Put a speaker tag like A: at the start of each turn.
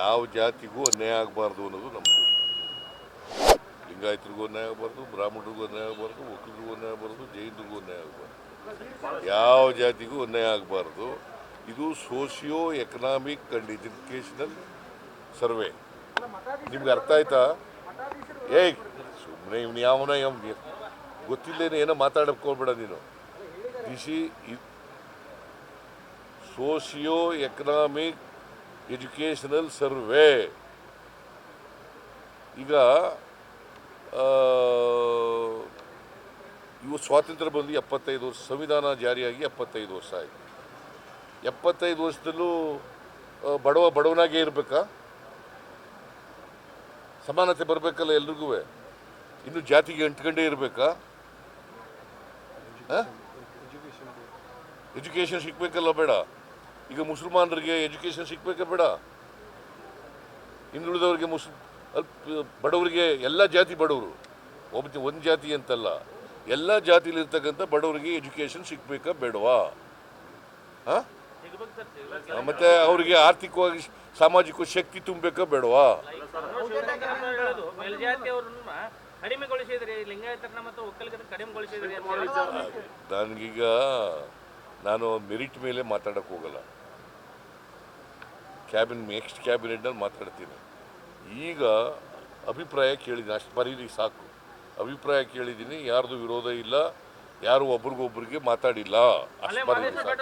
A: ಯಾವ ಜಾತಿಗೂ ಅನ್ಯಾಯ ಆಗಬಾರ್ದು ಅನ್ನೋದು ನಮ್ಮ ಲಿಂಗಾಯತರಿಗೂ ಅನ್ಯಾಯ ಆಗಬಾರ್ದು, ಬ್ರಾಹ್ಮಣರಿಗೂ ಅನ್ಯಾಯ ಆಗಬಾರ್ದು ಒಕ್ಕಲಿಗೂ ಅನ್ಯಾಯ ಆಗಬಾರ್ದು, ಜೈನರಿಗೂ ಅನ್ಯಾಯ ಆಗಬಾರ್ದು. ಯಾವ ಜಾತಿಗೂ ಅನ್ಯಾಯ ಆಗಬಾರ್ದು, ಇದು socio economic and educational survey. ನಿಮ್ಗೆ ಅರ್ಥ ಆಯ್ತಾ? ಏಯ್ ಸುಮ್ಮನೆ ಇವ್ನು ಯಾವನ ಯಾವ ಗೊತ್ತಿಲ್ಲೇನೆ ಏನೋ ಮಾತಾಡಕ್ಕೆ ಹೋಗ್ಬೇಡ ನೀನು. ದಿಶಿ ಸೋಷಿಯೋ ಎಕನಾಮಿಕ್ ಎಜುಕೇಷನಲ್ ಸರ್ವೆ. ಈಗ ಇವು ಸ್ವಾತಂತ್ರ್ಯ ಬಂದು ಎಪ್ಪತ್ತೈದು ವರ್ಷ ಸಂವಿಧಾನ ಜಾರಿಯಾಗಿ ಎಪ್ಪತ್ತೈದು ವರ್ಷ ಆಯಿತು. ಎಪ್ಪತ್ತೈದು ವರ್ಷದಲ್ಲೂ ಬಡವ ಬಡವನಾಗೇ ಇರಬೇಕಾ? ಸಮಾನತೆ ಬರಬೇಕಲ್ಲ ಎಲ್ರಿಗೂ? ಇನ್ನು ಜಾತಿಗೆ ಅಂಟ್ಕೊಂಡೇ ಇರಬೇಕಾ? ಎಜುಕೇಷನ್ ಸಿಗ್ಬೇಕಲ್ಲ ಬೇಡ. ಈಗ ಮುಸಲ್ಮಾನರಿಗೆ ಎಜುಕೇಷನ್ ಸಿಗ್ಬೇಕಾ ಬೇಡ. ಹಿಂದುಳಿದವರಿಗೆ ಮುಸ್ ಅಲ್ಪ ಬಡವರಿಗೆ ಎಲ್ಲ ಜಾತಿ ಬಡವರು. ಒಬ್ಬ ಒಂದು ಜಾತಿ ಅಂತಲ್ಲ. ಎಲ್ಲ ಜಾತಿಲಿರ್ತಕ್ಕಂಥ ಬಡವರಿಗೆ ಎಜುಕೇಷನ್ ಸಿಗ್ಬೇಕಾ ಬೇಡವಾ? ಹಾ? ಮತ್ತೆ ಅವರಿಗೆ ಆರ್ಥಿಕವಾಗಿ ಸಾಮಾಜಿಕ ಶಕ್ತಿ ತುಂಬಬೇಕಾ ಬೇಡವಾ. ನನಗೀಗ ನಾನು ಮೆರಿಟ್ ಮೇಲೆ ಮಾತಾಡಕ್ಕೆ ಹೋಗಲ್ಲ. ಕ್ಯಾಬಿನ್ ನೆಕ್ಸ್ಟ್ ಕ್ಯಾಬಿನೆಟ್ನಲ್ಲಿ ಮಾತಾಡ್ತೀನಿ. ಈಗ ಅಭಿಪ್ರಾಯ ಕೇಳಿದ್ದೀನಿ ಅಷ್ಟು ಬರೀರಿ ಸಾಕು. ಅಭಿಪ್ರಾಯ ಕೇಳಿದ್ದೀನಿ ಯಾರ್ದು ವಿರೋಧ ಇಲ್ಲ ಯಾರು ಒಬ್ರಿಗೊಬ್ರಿಗೆ ಮಾತಾಡಿಲ್ಲ ಅಷ್ಟು ಬರೀರಿ ಸಾಕು.